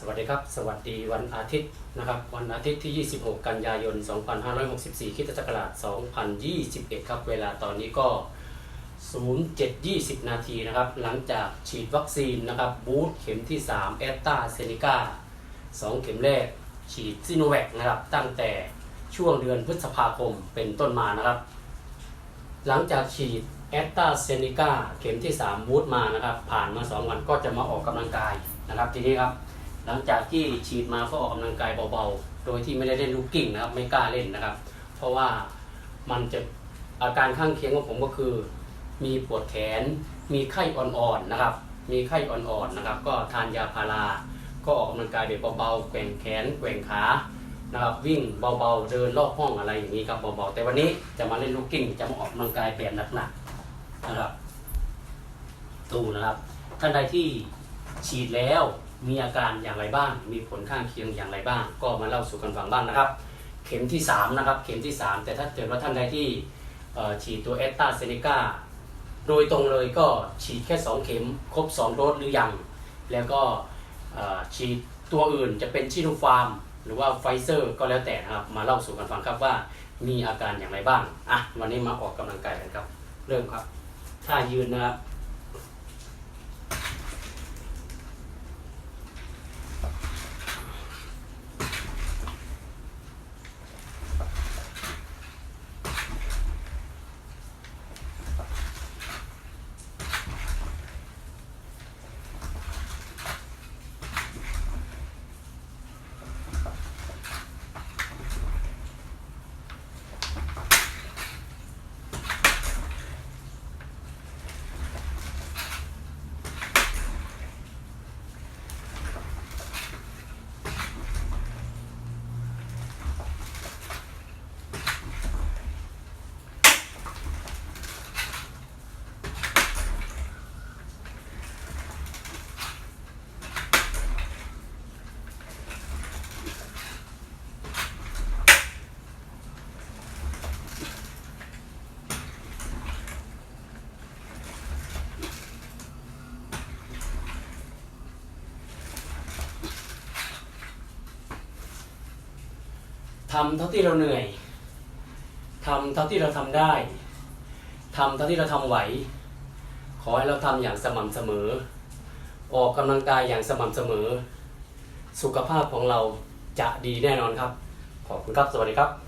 สวัสดีครับ สวัสดีวันอาทิตย์นะครับ วันอาทิตย์ที่ 26 กันยายน 2564คริสตศักราช2021 ครับ เวลาตอนนี้ก็ 0720 นาทีนะครับ หลังจากฉีดวัคซีนนะครับ บูสต์เข็มที่ 3 แอตตาเซเนกา2เข็มแรก ฉีดซิโนแวคนะครับ ตั้งแต่ช่วงเดือนพฤษภาคมเป็นต้นมานะครับ หลังจากฉีดแอตตาเซเนกาเข็มที่ 3 บูสต์มานะครับ ผ่านมา 2 วันก็จะมาออกกำลังกายนะครับทีนี้ครับ หลังจากที่ฉีดมาก็ออกกำลังกายเบาๆ โดยที่ไม่ได้เล่นลูกกิ่งนะครับ ไม่กล้าเล่นนะครับ เพราะว่ามันจะอาการข้างเคียงของผมก็คือ มีปวดแขน มีไข้อ่อนๆนะครับ มีไข้อ่อนๆนะครับ ก็ทานยาพารา ก็ออกกำลังกายแบบเบาๆ แกว่งแขน แกว่งขานะครับวิ่งเบาๆ เดินรอบห้องอะไรอย่างนี้ครับเบาๆแต่วันนี้จะมาเล่นลูกกิ่งจะมาออกกำลังกายแบบหนักๆนะครับดูนะครับท่านใดที่ฉีดแล้ว มีอาการอย่างไรบ้าง มีผลข้างเคียงอย่างไรบ้าง ก็มาเล่าสู่กันฟังบ้างนะครับ เข็มที่3นะครับ เข็มที่ 3 แต่ถ้าเกิดว่าท่านใดที่ฉีดตัวแอตตาเซเนกาโดยตรงเลยก็ฉีดแค่ 2 เข็มครบ 2 โดสหรือยัง แล้วก็ฉีดตัวอื่นจะเป็นชิโนฟาร์ม หรือว่าไฟเซอร์ก็แล้วแต่นะครับ มาเล่าสู่กันฟังครับว่ามีอาการอย่างไรบ้าง อะ วันนี้มาออกกำลังกายกันครับ เริ่มครับท่ายืนนะครับ ทำเท่าที่เราเหนื่อยทำเท่าที่เราทำได้ทำเท่าที่เราทำไหว ขอให้เราทำอย่างสม่ำเสมอ ออกกำลังกายอย่างสม่ำเสมอ สุขภาพของเราจะดีแน่นอนครับ ขอบคุณครับ สวัสดีครับ